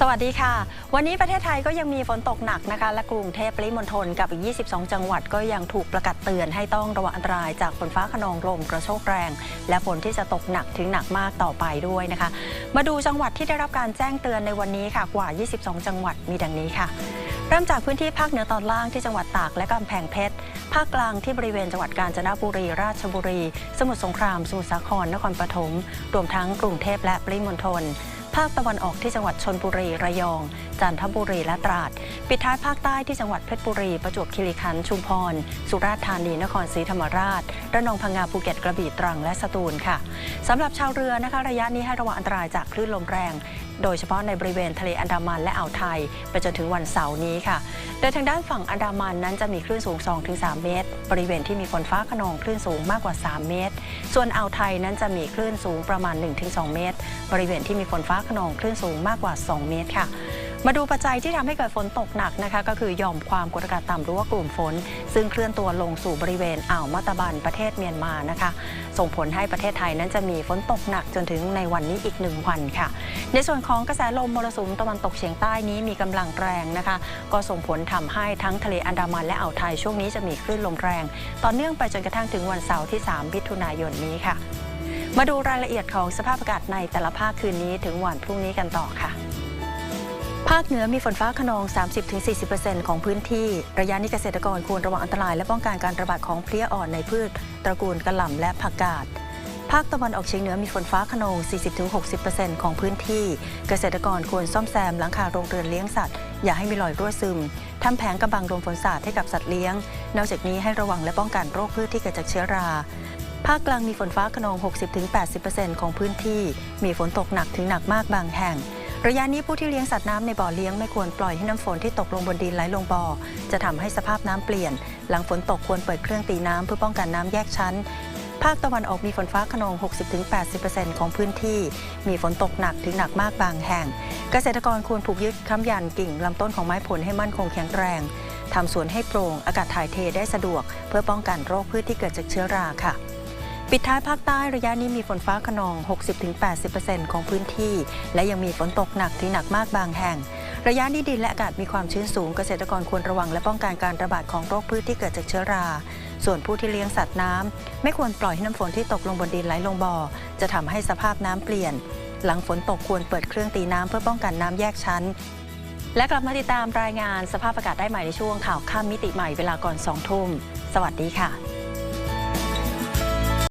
สวัสดีค่ะ วันนี้ประเทศไทยก็ยังมีฝนตกหนักนะคะ และกรุงเทพปริมณฑลกับอีก 22 จังหวัดก็ยังถูกประกาศเตือนให้ต้องระวังอันตรายจากฝนฟ้าขนองลมกระโชกแรง และฝนที่จะตกหนักถึงหนักมากต่อไปด้วยนะคะ มาดูจังหวัดที่ได้รับการแจ้งเตือนในวันนี้ค่ะกว่า 22 จังหวัดมีดังนี้ค่ะเริ่มจากพื้นที่ภาคเหนือตอนล่างที่จังหวัดตากและกำแพงเพชร ภาคกลางที่บริเวณจังหวัดกาญจนบุรี ราชบุรี สมุทรสงคราม สมุทรสาคร นครปฐม รวมทั้งกรุงเทพและปริมณฑล ภาคตะวันออกที่จังหวัดชนบุรีระยอง จันทบุรีและตราด ปิดท้ายภาคใต้ที่จังหวัดเพชรบุรี ประจวบคีรีขันธ์ชุมพร สุราษฎร์ธานีนครศรีธรรมราช ระนองพังงาภูเก็ตกระบี่ตรังและสตูลค่ะสำหรับชาวเรือนะคะระยะนี้ให้ระวังอันตรายจากคลื่นลมแรง โดยเฉพาะในบริเวณทะเลอันดามันและอ่าวไทย ไปจนถึงวันเสาร์นี้ค่ะ โดยทางด้านฝั่งอันดามันนั้นจะมีคลื่นสูง 2-3 เมตร บริเวณที่มีฝนฟ้าขนองคลื่นสูงมากกว่า 3 เมตร ส่วนอ่าวไทยนั้นจะมีคลื่นสูงประมาณ 1-2 เมตร บริเวณที่มีฝนฟ้าขนองคลื่นสูงมากกว่า 2 เมตรค่ะ มาดูปัจจัยที่ทำให้เกิดฝนตกหนักนะคะก็คือหย่อมความกดอากาศต่ำหรือว่ากลุ่มฝน ซึ่งเคลื่อนตัวลงสู่บริเวณอ่าวมัตบันประเทศเมียนมานะคะ ส่งผลให้ประเทศไทยนั้นจะมีฝนตกหนักจนถึงในวันนี้อีกหนึ่งวันค่ะ ในส่วนของกระแสลมมรสุมตะวันตกเฉียงใต้นี้มีกำลังแรงนะคะ ก็ส่งผลทำให้ทั้งทะเลอันดามันและอ่าวไทยช่วงนี้จะมีคลื่นลมแรง ต่อเนื่องไปจนกระทั่งถึงวันเสาร์ที่ 3 มิถุนายนนี้ค่ะ มาดูรายละเอียดของสภาพอากาศในแต่ละภาคคืนนี้ถึงวันพรุ่งนี้กันต่อค่ะ ภาคเหนือมีฝนฟ้าขนอง 30-40%ของพื้นที่ ระยะนี้เกษตรกรควรระวังอันตรายและป้องกันการระบาดของเพลี้ยอ่อนในพืช ตระกูลกระหล่ำและผักกาด ภาคตะวันออกเฉียงเหนือมีฝนฟ้าขนอง 40-60%ของพื้นที่ เกษตรกรควรซ่อมแซมหลังคาโรงเรือนเลี้ยงสัตว์ อย่าให้มีรอยรั่วซึม ทำแผงกำบังรวมฝนสาดให้กับสัตว์เลี้ยง นอกจากนี้ให้ระวังและป้องกันโรคพืชที่เกิดจากเชื้อราภาคกลางมีฝนฟ้าขนอง 60-80%ของพื้นที่ มีฝนตกหนักถึงหนักมากบางแห่ง ระยะนี้ผู้ที่เลี้ยงสัตว์น้ำในบ่อเลี้ยงไม่ควรปล่อยให้น้ำฝนที่ตกลงบนดินไหลลงบ่อ จะทำให้สภาพน้ำเปลี่ยน หลังฝนตกควรเปิดเครื่องตีน้ำเพื่อป้องกันน้ำแยกชั้น ภาคตะวันออกมีฝนฟ้าขนอง 60-80%ของพื้นที่ มีฝนตกหนักถึงหนักมากบางแห่ง เกษตรกรควรผูกยึดค้ำยันกิ่งลำต้นของไม้ผลให้มั่นคงแข็งแรงทำสวนให้โปร่ง อากาศถ่ายเทได้สะดวก เพื่อป้องกันโรคพืชที่เกิดจากเชื้อราค่ะ ปิดท้ายภาคใต้ระยะนี้มีฝนฟ้าขนอง 60-80%ของพื้นที่ และยังมีฝนตกหนักถึงหนักมากบางแห่ง ระยะนี้ดินและอากาศมีความชื้นสูงเกษตรกรควรระวังและป้องกันการระบาดของโรคพืชที่เกิดจากเชื้อรา ส่วนผู้ที่เลี้ยงสัตว์น้ำไม่ควรปล่อยให้น้ำฝนที่ตกลงบนดินไหลลงบ่อ จะทำให้สภาพน้ำเปลี่ยน หลังฝนตกควรเปิดเครื่องตีน้ำเพื่อป้องกันน้ำแยกชั้น และกลับมาติดตามรายงานสภาพอากาศได้ใหม่ในช่วงข่าวข้ามมิติใหม่เวลาก่อน2ทุ่มสวัสดีค่ะ